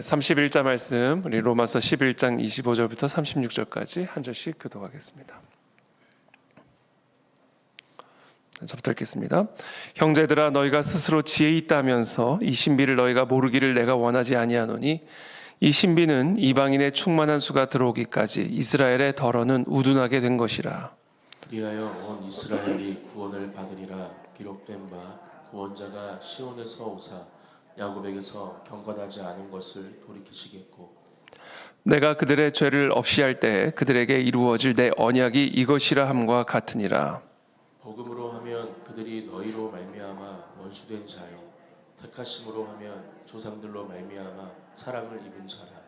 네, 31자 말씀 우리 로마서 11장 25절부터 36절까지 한 절씩 교독하겠습니다. 네, 저부터 읽겠습니다. 형제들아 너희가 스스로 지혜 있다면서 이 신비를 너희가 모르기를 내가 원하지 아니하노니 이 신비는 이방인의 충만한 수가 들어오기까지 이스라엘의 덜어는 우둔하게 된 것이라. 그리하여 온 이스라엘이 구원을 받으리라 기록된 바 구원자가 시온에서 오사 야곱에게서 경건하지 않은 것을 돌이키시겠고 내가 그들의 죄를 없이 할 때 그들에게 이루어질 내 언약이 이것이라 함과 같으니라. 복음으로 하면 그들이 너희로 말미암아 원수된 자요 택하심으로 하면 조상들로 말미암아 사랑을 입은 자라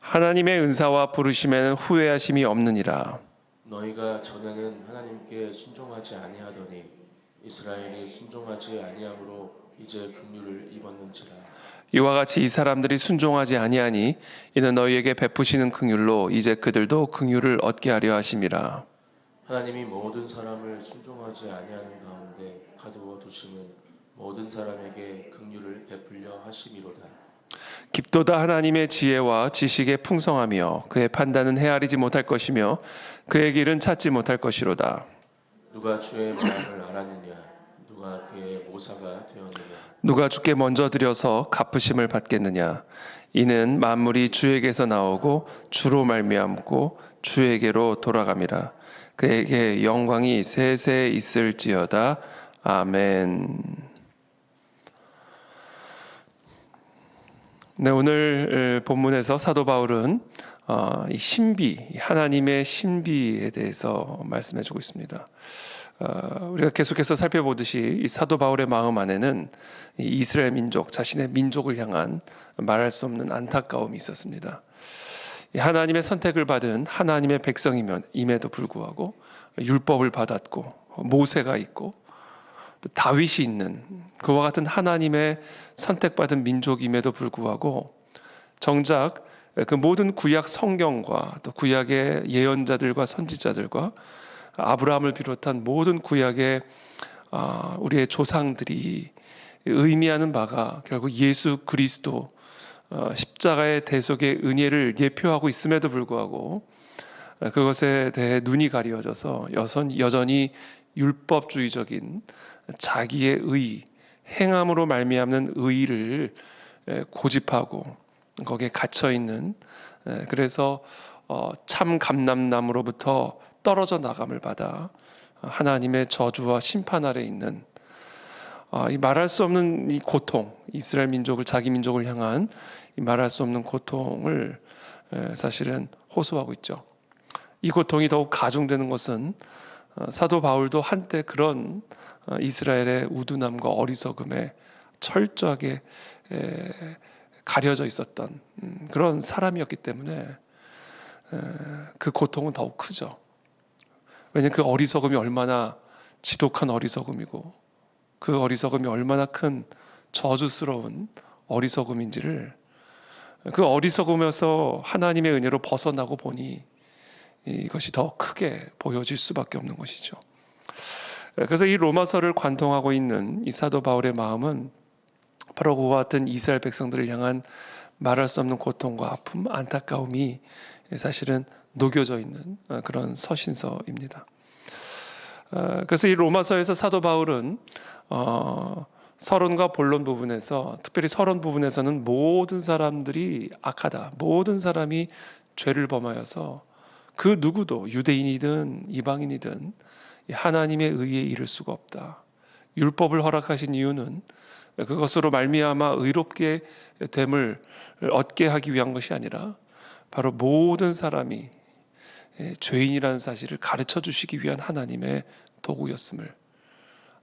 하나님의 은사와 부르심에는 후회하심이 없느니라. 너희가 전에는 하나님께 순종하지 아니하더니 이스라엘이 순종하지 아니함으로 이제 긍휼을 입었는지라 이와 같이 이 사람들이 순종하지 아니하니 이는 너희에게 베푸시는 긍휼로 이제 그들도 긍휼을 얻게 하려 하심이라. 하나님이 모든 사람을 순종하지 아니하는 가운데 가두어 두심은 모든 사람에게 긍휼을 베풀려 하심이로다. 깊도다 하나님의 지혜와 지식의 풍성하며 그의 판단은 헤아리지 못할 것이며 그의 길은 찾지 못할 것이로다. 누가 주의 마음을 알았느냐? 누가 그의 모사가 되었느냐? 누가 주께 먼저 드려서 갚으심을 받겠느냐? 이는 만물이 주에게서 나오고 주로 말미암고 주에게로 돌아감이라. 그에게 영광이 세세 있을지어다. 아멘. 네, 오늘 본문에서 사도 바울은 어, 이 신비, 하나님의 신비에 대해서 말씀해주고 있습니다. 어, 우리가 계속해서 살펴보듯이 이 사도 바울의 마음 안에는 이 이스라엘 민족, 자신의 민족을 향한 말할 수 없는 안타까움이 있었습니다. 이 하나님의 선택을 받은 하나님의 백성임에도 불구하고 율법을 받았고 모세가 있고 또 다윗이 있는 그와 같은 하나님의 선택받은 민족임에도 불구하고 정작 그 모든 구약 성경과 또 구약의 예언자들과 선지자들과 아브라함을 비롯한 모든 구약의 아, 우리의 조상들이 의미하는 바가 결국 예수 그리스도 어, 십자가의 대속의 은혜를 예표하고 있음에도 불구하고 어, 그것에 대해 눈이 가리워져서 여선 여전히 율법주의적인 자기의 의 행함으로 말미암는 의를 고집하고 거기에 갇혀 있는 그래서 어, 참 감람남으로부터 떨어져 나감을 받아 하나님의 저주와 심판 아래 있는 아, 이 말할 수 없는 이 고통, 이스라엘 민족을 자기 민족을 향한 이 말할 수 없는 고통을 사실은 호소하고 있죠. 이 고통이 더욱 가중되는 것은 어, 사도 바울도 한때 그런 어, 이스라엘의 우둔함과 어리석음에 철저하게 가려져 있었던 음, 그런 사람이었기 때문에 그 고통은 더욱 크죠. 왜냐하면 그 어리석음이 얼마나 지독한 어리석음이고 그 어리석음이 얼마나 큰 저주스러운 어리석음인지를 그 어리석음에서 하나님의 은혜로 벗어나고 보니 이것이 더 크게 보여질 수밖에 없는 것이죠. 그래서 이 로마서를 관통하고 있는 이 사도 바울의 마음은 바로 그와 같은 이스라엘 백성들을 향한 말할 수 없는 고통과 아픔, 안타까움이 사실은 녹여져 있는 그런 서신서입니다. 그래서 이 로마서에서 사도 바울은 어, 서론과 본론 부분에서 특별히 서론 부분에서는 모든 사람들이 악하다, 모든 사람이 죄를 범하여서 그 누구도 유대인이든 이방인이든 하나님의 의에 이를 수가 없다. 율법을 허락하신 이유는 그것으로 말미암아 의롭게 됨을 얻게 하기 위한 것이 아니라 바로 모든 사람이 죄인이라는 사실을 가르쳐 주시기 위한 하나님의 도구였음을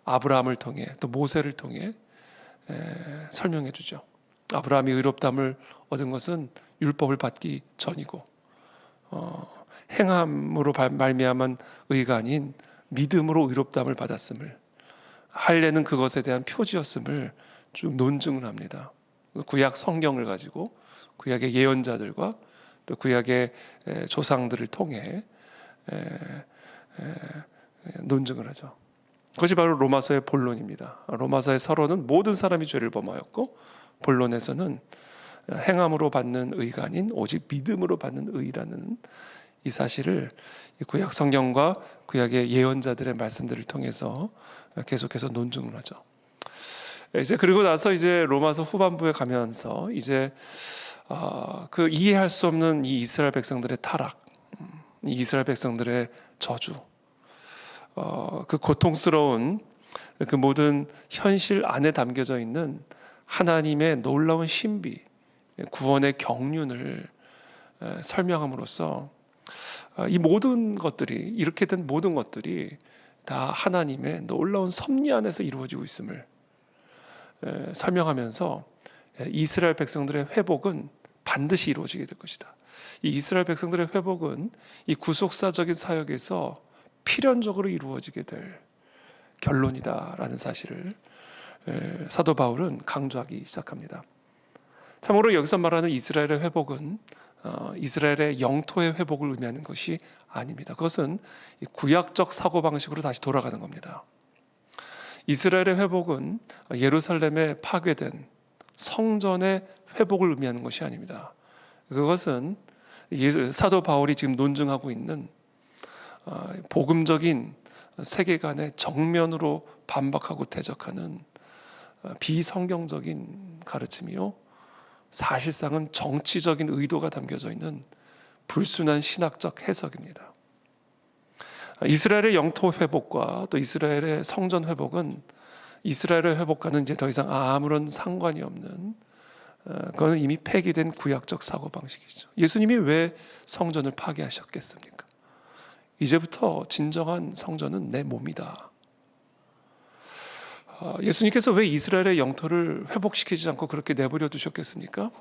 아브라함을 통해 또 모세를 통해 설명해 주죠. 아브라함이 의롭담을 얻은 것은 율법을 받기 전이고 어, 행함으로 말미암은 의가 아닌 믿음으로 의롭담을 받았음을 할례는 그것에 대한 표지였음을 쭉 논증을 합니다. 구약 성경을 가지고 구약의 예언자들과 또 구약의 조상들을 통해 논증을 하죠. 그것이 바로 로마서의 본론입니다. 로마서의 서론은 모든 사람이 죄를 범하였고 본론에서는 행함으로 받는 의가 아닌 오직 믿음으로 받는 의라는 이 사실을 이 구약 성경과 구약의 예언자들의 말씀들을 통해서 계속해서 논증을 하죠. 이제 그리고 나서 이제 로마서 후반부에 가면서 이제 아, 그 이해할 수 없는 이 이스라엘 백성들의 타락, 음, 이 이스라엘 백성들의 저주, 어, 그 고통스러운 그 모든 현실 안에 담겨져 있는 하나님의 놀라운 신비, 구원의 경륜을 에, 설명함으로써 아, 이 모든 것들이 이렇게 된 모든 것들이 다 하나님의 놀라운 섭리 안에서 이루어지고 있음을 에, 설명하면서 에, 이스라엘 백성들의 회복은 반드시 이루어지게 될 것이다. 이 이스라엘 백성들의 회복은 이 구속사적인 사역에서 필연적으로 이루어지게 될 결론이다라는 사실을 에, 사도 바울은 강조하기 시작합니다. 참고로 여기서 말하는 이스라엘의 회복은 어, 이스라엘의 영토의 회복을 의미하는 것이 아닙니다. 그것은 이 구약적 사고 방식으로 다시 돌아가는 겁니다. 이스라엘의 회복은 예루살렘에 파괴된 성전의 회복을 의미하는 것이 아닙니다. 그것은 예- 사도 바울이 지금 논증하고 있는 어, 복음적인 세계관의 정면으로 반박하고 대적하는 어, 비성경적인 가르침이요. 사실상은 정치적인 의도가 담겨져 있는 불순한 신학적 해석입니다. 이스라엘의 영토 회복과 또 이스라엘의 성전 회복은 이스라엘의 회복과는 이제 더 이상 아무런 상관이 없는 어, 그거는 이미 폐기된 구약적 사고 방식이죠. 예수님이 왜 성전을 파괴하셨겠습니까? 이제부터 진정한 성전은 내 몸이다. 어, 예수님께서 왜 이스라엘의 영토를 회복시키지 않고 그렇게 내버려 두셨겠습니까?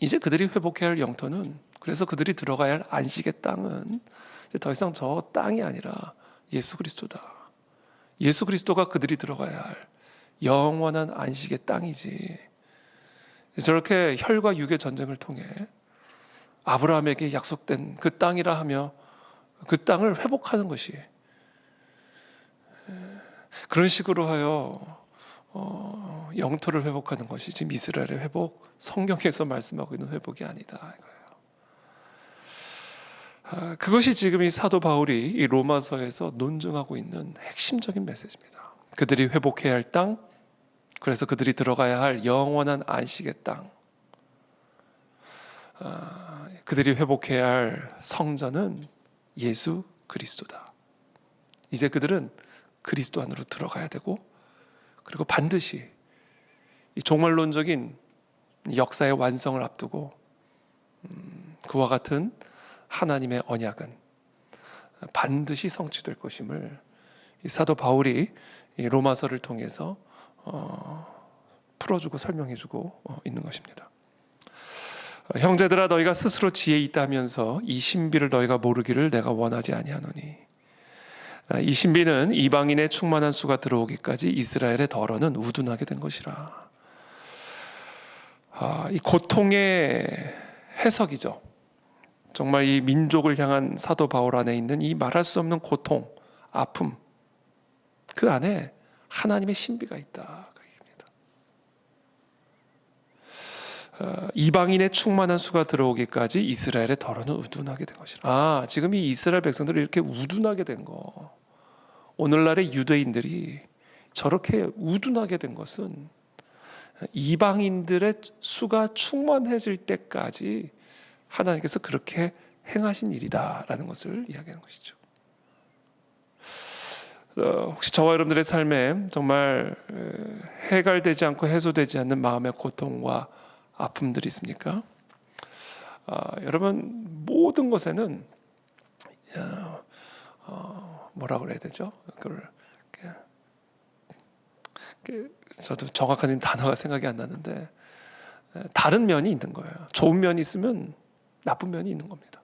이제 그들이 회복해야 할 영토는 그래서 그들이 들어가야 할 안식의 땅은 더 이상 저 땅이 아니라 예수 그리스도다. 예수 그리스도가 그들이 들어가야 할 영원한 안식의 땅이지. 저렇게 혈과 육의 전쟁을 통해 아브라함에게 약속된 그 땅이라 하며 그 땅을 회복하는 것이 그런 식으로 하여 어, 영토를 회복하는 것이 지금 이스라엘의 회복, 성경에서 말씀하고 있는 회복이 아니다 이거예요. 아, 그것이 지금 이 사도 바울이 이 로마서에서 논증하고 있는 핵심적인 메시지입니다. 그들이 회복해야 할 땅, 그래서 그들이 들어가야 할 영원한 안식의 땅, 아, 그들이 회복해야 할 성전은 예수 그리스도다. 이제 그들은 그리스도 안으로 들어가야 되고 그리고 반드시 이 종말론적인 역사의 완성을 앞두고 음, 그와 같은 하나님의 언약은 반드시 성취될 것임을 이 사도 바울이 이 로마서를 통해서 어, 풀어주고 설명해주고 어, 있는 것입니다. 어, 형제들아 너희가 스스로 지혜 있다면서 이 신비를 너희가 모르기를 내가 원하지 아니하노니 아, 이 신비는 이방인의 충만한 수가 들어오기까지 이스라엘의 덜어는 우둔하게 된 것이라. 아, 이 고통의 해석이죠. 정말 이 민족을 향한 사도 바울 안에 있는 이 말할 수 없는 고통, 아픔, 그 안에 하나님의 신비가 있다. 그. 어, 이방인의 충만한 수가 들어오기까지 이스라엘의 덜어는 우둔하게 된 것이라. 아, 지금 이 이스라엘 백성들이 이렇게 우둔하게 된 거. 오늘날의 유대인들이 저렇게 우둔하게 된 것은 이방인들의 수가 충만해질 때까지 하나님께서 그렇게 행하신 일이다라는 것을 이야기하는 것이죠. 어, 혹시 저와 여러분들의 삶에 정말 에, 해결되지 않고 해소되지 않는 마음의 고통과 아픔들이 있습니까? 아, 여러분 모든 것에는 어, 어, 뭐라 그래야 되죠? 그걸 저도 정확한 단어가 생각이 안 나는데 에, 다른 면이 있는 거예요. 좋은 면이 있으면 나쁜 면이 있는 겁니다.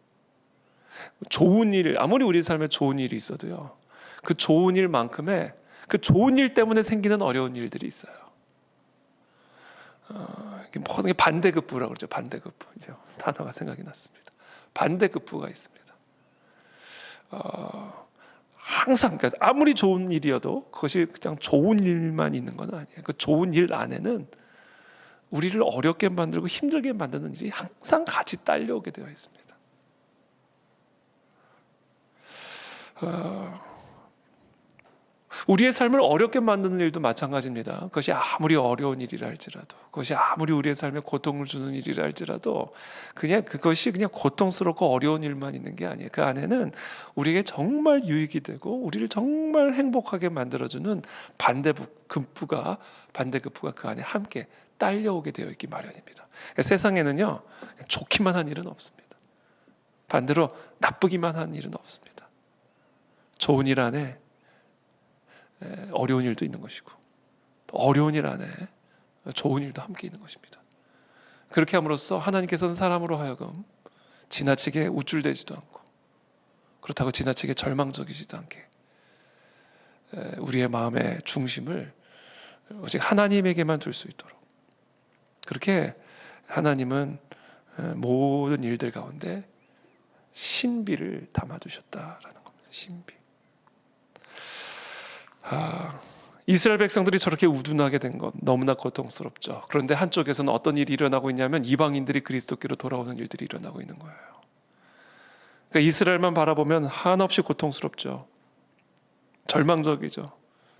좋은 일 아무리 우리 삶에 좋은 일이 있어도요. 그 좋은 일만큼의 그 좋은 일 때문에 생기는 어려운 일들이 있어요. 어, 모든 게 반대급부라고 그러죠. 반대급부. 이제 단어가 생각이 났습니다. 반대급부가 있습니다. 어, 항상 그러니까 아무리 좋은 일이어도 그것이 그냥 좋은 일만 있는 건 아니에요. 그 좋은 일 안에는 우리를 어렵게 만들고 힘들게 만드는 일이 항상 같이 딸려오게 되어 있습니다. 어, 우리의 삶을 어렵게 만드는 일도 마찬가지입니다. 그것이 아무리 어려운 일이라 할지라도, 그것이 아무리 우리의 삶에 고통을 주는 일이라 할지라도, 그냥 그것이 그냥 고통스럽고 어려운 일만 있는 게 아니에요. 그 안에는 우리에게 정말 유익이 되고, 우리를 정말 행복하게 만들어주는 반대부 급부가 반대 급부가 그 안에 함께 딸려오게 되어 있기 마련입니다. 그러니까 세상에는요 좋기만 한 일은 없습니다. 반대로 나쁘기만 한 일은 없습니다. 좋은 일 안에 에, 어려운 일도 있는 것이고 또 어려운 일 안에 좋은 일도 함께 있는 것입니다. 그렇게 함으로써 하나님께서는 사람으로 하여금 지나치게 우쭐대지도 않고 그렇다고 지나치게 절망적이지도 않게 에, 우리의 마음의 중심을 오직 하나님에게만 둘 수 있도록 그렇게 하나님은 에, 모든 일들 가운데 신비를 담아두셨다라는 겁니다. 신비. 아, 이스라엘 백성들이 저렇게 우둔하게 된 것 너무나 고통스럽죠. 그런데 한쪽에서는 어떤 일이 일어나고 있냐면 이방인들이 그리스도께로 돌아오는 일들이 일어나고 있는 거예요. 그러니까 이스라엘만 바라보면 한없이 고통스럽죠. 절망적이죠.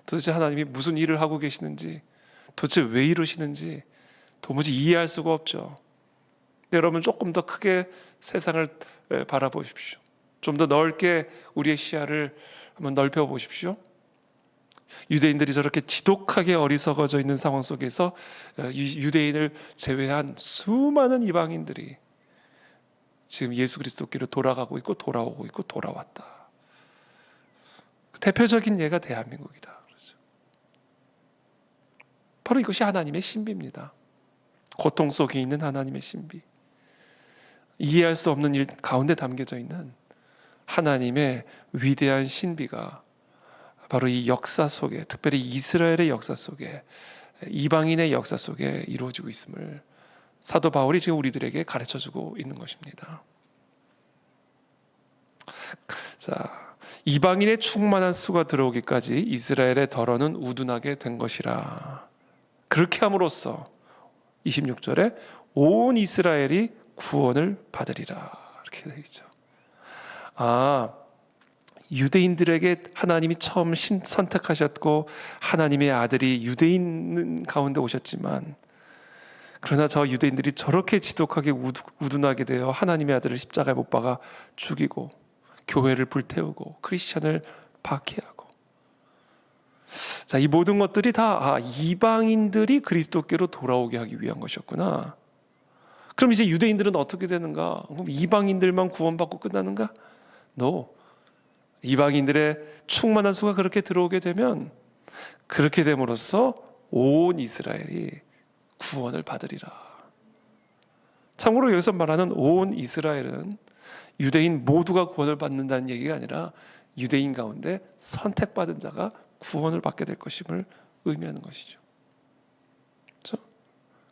도대체 하나님이 무슨 일을 하고 계시는지, 도대체 왜 이러시는지 도무지 이해할 수가 없죠. 여러분 조금 더 크게 세상을 에, 바라보십시오. 좀 더 넓게 우리의 시야를 한번 넓혀 보십시오. 유대인들이 저렇게 지독하게 어리석어져 있는 상황 속에서 어, 유- 유대인을 제외한 수많은 이방인들이 지금 예수 그리스도께로 돌아가고 있고 돌아오고 있고 돌아왔다. 대표적인 예가 대한민국이다. 그렇죠. 바로 이것이 하나님의 신비입니다. 고통 속에 있는 하나님의 신비. 이해할 수 없는 일 가운데 담겨져 있는 하나님의 위대한 신비가 바로 이 역사 속에 특별히 이스라엘의 역사 속에 이방인의 역사 속에 이루어지고 있음을 사도 바울이 지금 우리들에게 가르쳐 주고 있는 것입니다. 자, 이방인의 충만한 수가 들어오기까지 이스라엘의 덜어는 우둔하게 된 것이라. 그렇게 함으로써 26절에 온 이스라엘이 구원을 받으리라. 이렇게 되어 있죠. 아, 유대인들에게 하나님이 처음 신, 선택하셨고 하나님의 아들이 유대인 가운데 오셨지만 그러나 저 유대인들이 저렇게 지독하게 우둔하게 되어 하나님의 아들을 십자가에 못 박아 죽이고 교회를 불태우고 크리스천을 박해하고 자, 이 모든 것들이 다 아, 이방인들이 그리스도께로 돌아오게 하기 위한 것이었구나. 그럼 이제 유대인들은 어떻게 되는가? 그럼 이방인들만 구원받고 끝나는가? No. 이방인들의 충만한 수가 그렇게 들어오게 되면 그렇게 됨으로써 온 이스라엘이 구원을 받으리라. 참고로 여기서 말하는 온 이스라엘은 유대인 모두가 구원을 받는다는 얘기가 아니라 유대인 가운데 선택받은 자가 구원을 받게 될 것임을 의미하는 것이죠. 그렇죠?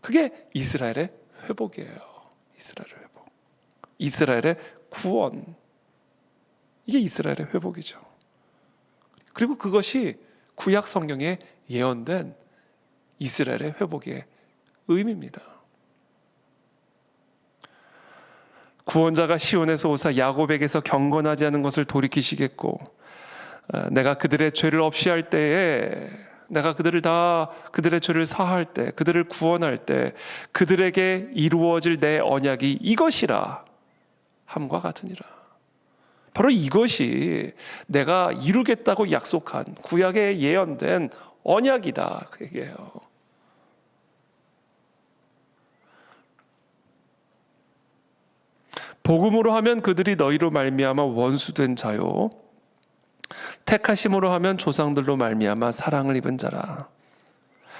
그게 이스라엘의 회복이에요. 이스라엘의 회복. 이스라엘의 구원. 이게 이스라엘의 회복이죠. 그리고 그것이 구약 성경에 예언된 이스라엘의 회복의 의미입니다. 구원자가 시온에서 오사 야곱에게서 경건하지 않은 것을 돌이키시겠고 어, 내가 그들의 죄를 없이 할 때에 내가 그들을 다 그들의 죄를 사할 때 그들을 구원할 때 그들에게 이루어질 내 언약이 이것이라 함과 같으니라. 바로 이것이 내가 이루겠다고 약속한 구약에 예언된 언약이다. 그 얘기예요. 복음으로 하면 그들이 너희로 말미암아 원수된 자요. 택하심으로 하면 조상들로 말미암아 사랑을 입은 자라.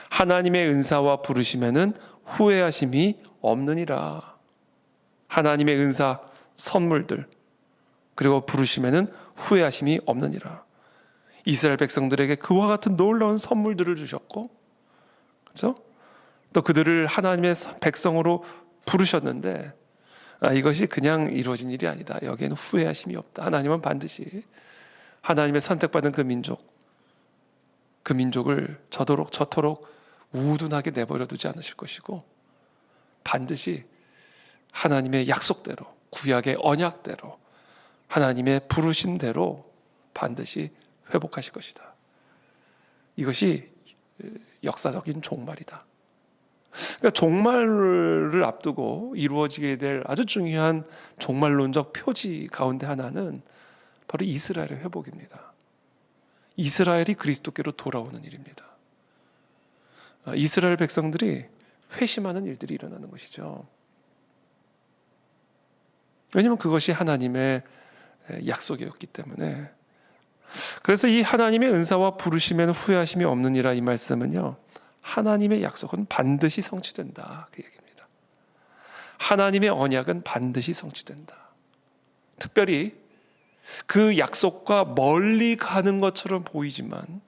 하나님의 은사와 부르심에는 후회하심이 없느니라. 하나님의 은사 선물들 그리고 부르심에는 후회하심이 없느니라 이스라엘 백성들에게 그와 같은 놀라운 선물들을 주셨고 그렇죠? 또 그들을 하나님의 백성으로 부르셨는데 아, 이것이 그냥 이루어진 일이 아니다. 여기에는 후회하심이 없다. 하나님은 반드시 하나님의 선택받은 그 민족, 그 민족을 저도록 저토록 우둔하게 내버려 두지 않으실 것이고 반드시 하나님의 약속대로 구약의 언약대로 하나님의 부르심대로 반드시 회복하실 것이다. 이것이 역사적인 종말이다. 그러니까 종말을 앞두고 이루어지게 될 아주 중요한 종말론적 표지 가운데 하나는 바로 이스라엘의 회복입니다. 이스라엘이 그리스도께로 돌아오는 일입니다. 아, 이스라엘 백성들이 회심하는 일들이 일어나는 것이죠. 왜냐하면 그것이 하나님의 약속이었기 때문에. 그래서 이 하나님의 은사와 부르심에는 후회하심이 없느니라 이 말씀은요. 하나님의 약속은 반드시 성취된다. 그 얘기입니다. 하나님의 언약은 반드시 성취된다. 특별히 그 약속과 멀리 가는 것처럼 보이지만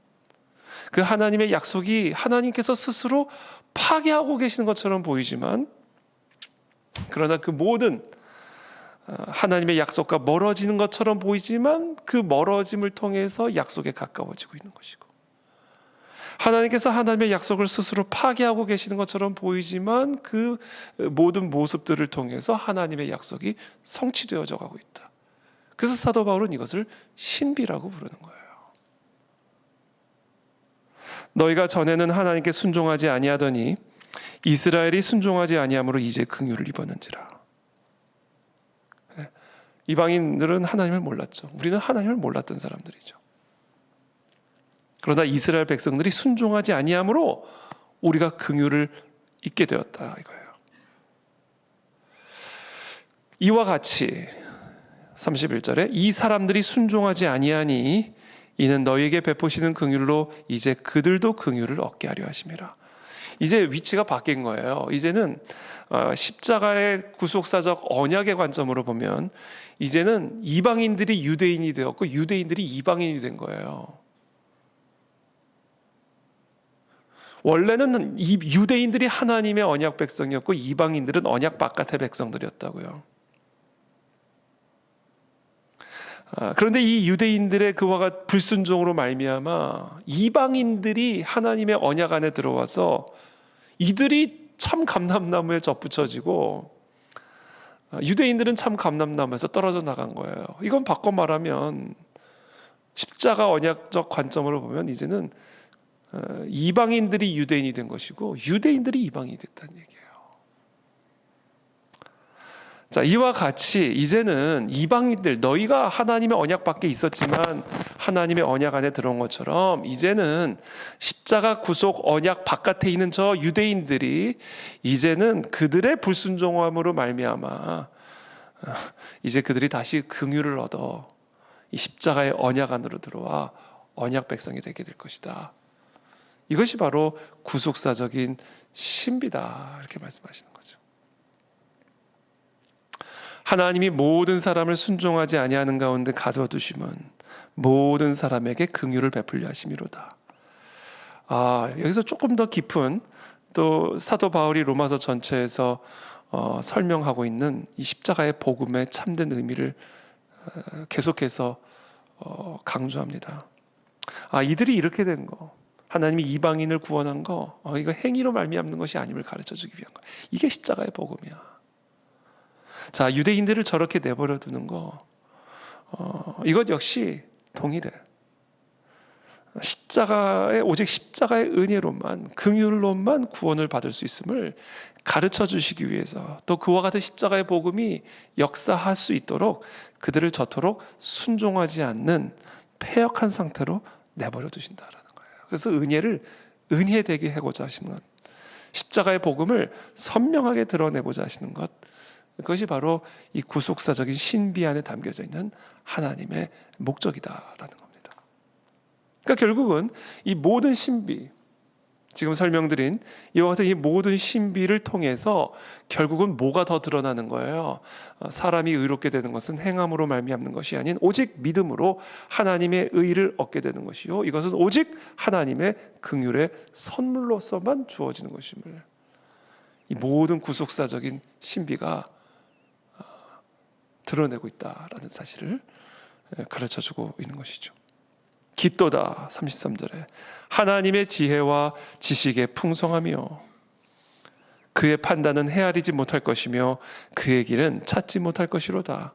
그 하나님의 약속이 하나님께서 스스로 파괴하고 계시는 것처럼 보이지만 그러나 그 모든 어, 하나님의 약속과 멀어지는 것처럼 보이지만 그 멀어짐을 통해서 약속에 가까워지고 있는 것이고 하나님께서 하나님의 약속을 스스로 파괴하고 계시는 것처럼 보이지만 그 모든 모습들을 통해서 하나님의 약속이 성취되어져 가고 있다. 그래서 사도 바울은 이것을 신비라고 부르는 거예요. 너희가 전에는 하나님께 순종하지 아니하더니 이스라엘이 순종하지 아니함으로 이제 긍휼을 입었는지라. 예, 이방인들은 하나님을 몰랐죠. 우리는 하나님을 몰랐던 사람들이죠. 그러나 이스라엘 백성들이 순종하지 아니함으로 우리가 긍휼을 잊게 되었다 이거예요. 이와 같이 31절에 이 사람들이 순종하지 아니하니 이는 너희에게 베푸시는 긍휼로 이제 그들도 긍휼을 얻게 하려 하심이라. 이제 위치가 바뀐 거예요. 이제는 어, 십자가의 구속사적 언약의 관점으로 보면 이제는 이방인들이 유대인이 되었고 유대인들이 이방인이 된 거예요. 원래는 이 유대인들이 하나님의 언약 백성이었고 이방인들은 언약 바깥의 백성들이었다고요. 아, 그런데 이 유대인들의 그와 불순종으로 말미암아 이방인들이 하나님의 언약 안에 들어와서 이들이 참 감람나무에 접붙여지고 아, 유대인들은 참 감람나무에서 떨어져 나간 거예요. 이건 바꿔 말하면 십자가 언약적 관점으로 보면 이제는 어, 이방인들이 유대인이 된 것이고 유대인들이 이방인이 됐다는 얘기예요. 자, 이와 같이 이제는 이방인들 너희가 하나님의 언약 밖에 있었지만 하나님의 언약 안에 들어온 것처럼 이제는 십자가 구속 언약 바깥에 있는 저 유대인들이 이제는 그들의 불순종함으로 말미암아 어, 이제 그들이 다시 긍휼을 얻어 이 십자가의 언약 안으로 들어와 언약 백성이 되게 될 것이다. 이것이 바로 구속사적인 신비다 이렇게 말씀하시는. 하나님이 모든 사람을 순종하지 아니하는 가운데 가둬두심은 모든 사람에게 긍휼을 베풀려 하심이로다. 아 여기서 조금 더 깊은 또 사도 바울이 로마서 전체에서 어, 설명하고 있는 이 십자가의 복음의 참된 의미를 어, 계속해서 어, 강조합니다. 아 이들이 이렇게 된 거, 하나님이 이방인을 구원한 거, 어, 이거 행위로 말미암는 것이 아님을 가르쳐 주기 위한 거. 이게 십자가의 복음이야. 자, 유대인들을 저렇게 내버려 두는 거, 어, 이것 역시 동일해. 십자가의 오직 십자가의 은혜로만 긍휼로만 구원을 받을 수 있음을 가르쳐 주시기 위해서 또 그와 같은 십자가의 복음이 역사할 수 있도록 그들을 저토록 순종하지 않는 폐역한 상태로 내버려 두신다라는 거예요. 그래서 은혜를 은혜 되게 하고자 하시는 것, 십자가의 복음을 선명하게 드러내고자 하시는 것, 그것이 바로 이 구속사적인 신비 안에 담겨져 있는 하나님의 목적이다라는 겁니다. 그러니까 결국은 이 모든 신비, 지금 설명드린 이와 같은 이 모든 신비를 통해서 결국은 뭐가 더 드러나는 거예요. 어, 사람이 의롭게 되는 것은 행함으로 말미암는 것이 아닌 오직 믿음으로 하나님의 의를 얻게 되는 것이요. 이것은 오직 하나님의 긍휼의 선물로서만 주어지는 것임을. 이 모든 구속사적인 신비가 어, 드러내고 있다라는 사실을 가르쳐 주고 있는 것이죠. 깊도다 33절에 하나님의 지혜와 지식의 풍성하며 그의 판단은 헤아리지 못할 것이며 그의 길은 찾지 못할 것이로다.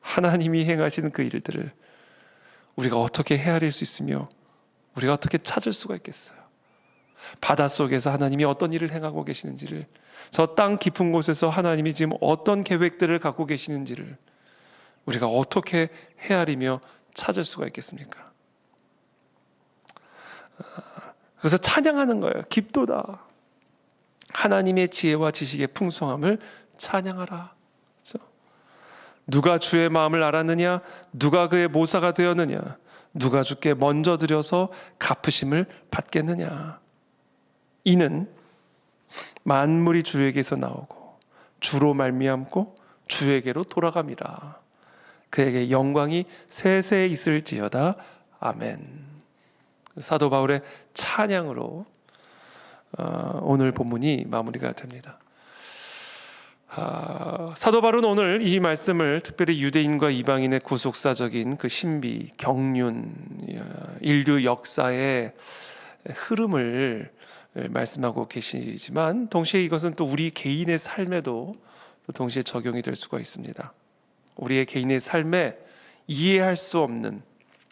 하나님이 행하시는 그 일들을 우리가 어떻게 헤아릴 수 있으며 우리가 어떻게 찾을 수가 있겠어요? 바다 속에서 하나님이 어떤 일을 행하고 계시는지를 저 땅 깊은 곳에서 하나님이 지금 어떤 계획들을 갖고 계시는지를 우리가 어떻게 헤아리며 찾을 수가 있겠습니까? 아, 그래서 찬양하는 거예요. 깊도다. 하나님의 지혜와 지식의 풍성함을 찬양하라. 그렇죠? 누가 주의 마음을 알았느냐? 누가 그의 모사가 되었느냐? 누가 주께 먼저 드려서 갚으심을 받겠느냐? 이는 만물이 주에게서 나오고 주로 말미암고 주에게로 돌아갑니다. 그에게 영광이 세세 있을지어다. 아멘. 사도 바울의 찬양으로 어, 오늘 본문이 마무리가 됩니다. 아, 사도 바울은 오늘 이 말씀을 특별히 유대인과 이방인의 구속사적인 그 신비, 경륜, 어, 인류 역사의 흐름을 말씀하고 계시지만 동시에 이것은 또 우리 개인의 삶에도 또 동시에 적용이 될 수가 있습니다. 우리의 개인의 삶에 이해할 수 없는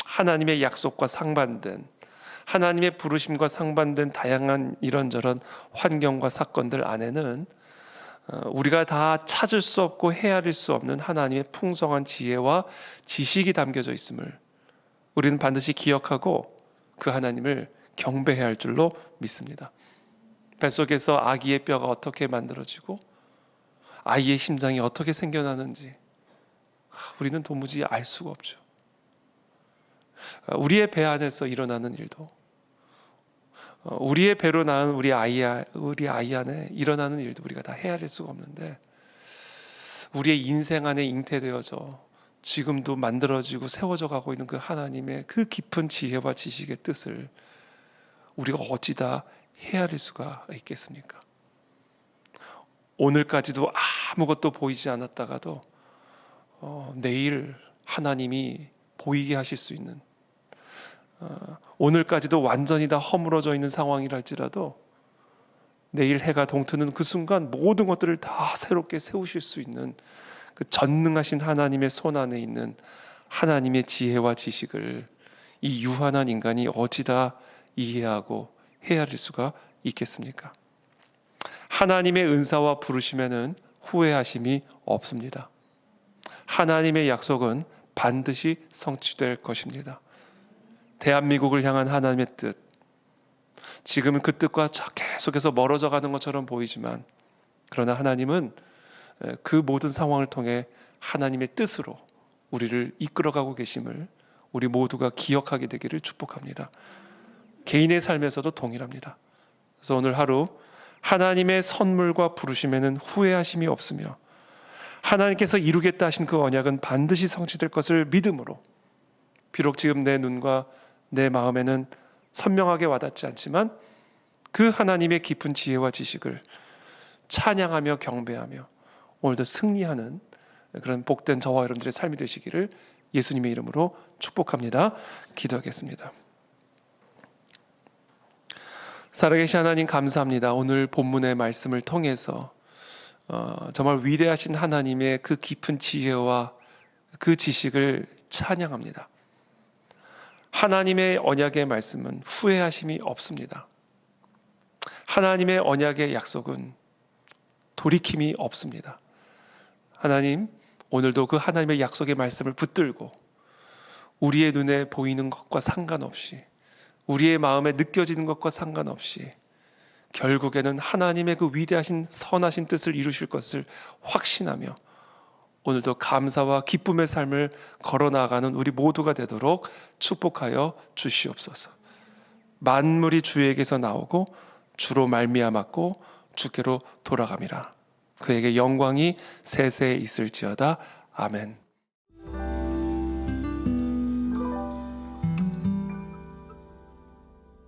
하나님의 약속과 상반된 하나님의 부르심과 상반된 다양한 이런저런 환경과 사건들 안에는 어, 우리가 다 찾을 수 없고 헤아릴 수 없는 하나님의 풍성한 지혜와 지식이 담겨져 있음을 우리는 반드시 기억하고 그 하나님을 경배해야 할 줄로 믿습니다. 뱃속에서 아기의 뼈가 어떻게 만들어지고 아이의 심장이 어떻게 생겨나는지 우리는 도무지 알 수가 없죠. 우리의 배 안에서 일어나는 일도 어, 우리의 배로 낳은 우리 아이 우리 아이 안에 일어나는 일도 우리가 다 헤아릴 수가 없는데 우리의 인생 안에 잉태되어져 지금도 만들어지고 세워져 가고 있는 그 하나님의 그 깊은 지혜와 지식의 뜻을 우리가 어찌다 헤아릴 수가 있겠습니까? 오늘까지도 아무것도 보이지 않았다가도 어, 내일 하나님이 보이게 하실 수 있는 어, 오늘까지도 완전히 다 허물어져 있는 상황이랄지라도 내일 해가 동트는 그 순간 모든 것들을 다 새롭게 세우실 수 있는 그 전능하신 하나님의 손 안에 있는 하나님의 지혜와 지식을 이 유한한 인간이 어찌다 이해하고 헤아릴 수가 있겠습니까? 하나님의 은사와 부르심에는 후회하심이 없습니다. 하나님의 약속은 반드시 성취될 것입니다. 대한민국을 향한 하나님의 뜻. 지금은 그 뜻과 계속해서 멀어져 가는 것처럼 보이지만 그러나 하나님은 그 모든 상황을 통해 하나님의 뜻으로 우리를 이끌어가고 계심을 우리 모두가 기억하게 되기를 축복합니다. 개인의 삶에서도 동일합니다. 그래서 오늘 하루 하나님의 선물과 부르심에는 후회하심이 없으며 하나님께서 이루겠다 하신 그 언약은 반드시 성취될 것을 믿음으로 비록 지금 내 눈과 내 마음에는 선명하게 와닿지 않지만 그 하나님의 깊은 지혜와 지식을 찬양하며 경배하며 오늘도 승리하는 그런 복된 저와 여러분들의 삶이 되시기를 예수님의 이름으로 축복합니다. 기도하겠습니다. 살아계신 하나님 감사합니다. 오늘 본문의 말씀을 통해서 어, 정말 위대하신 하나님의 그 깊은 지혜와 그 지식을 찬양합니다. 하나님의 언약의 말씀은 후회하심이 없습니다. 하나님의 언약의 약속은 돌이킴이 없습니다. 하나님, 오늘도 그 하나님의 약속의 말씀을 붙들고 우리의 눈에 보이는 것과 상관없이 우리의 마음에 느껴지는 것과 상관없이 결국에는 하나님의 그 위대하신 선하신 뜻을 이루실 것을 확신하며 오늘도 감사와 기쁨의 삶을 걸어 나가는 우리 모두가 되도록 축복하여 주시옵소서. 만물이 주에게서 나오고 주로 말미암았고 주께로 돌아감이라. 그에게 영광이 세세 있을지어다. 아멘.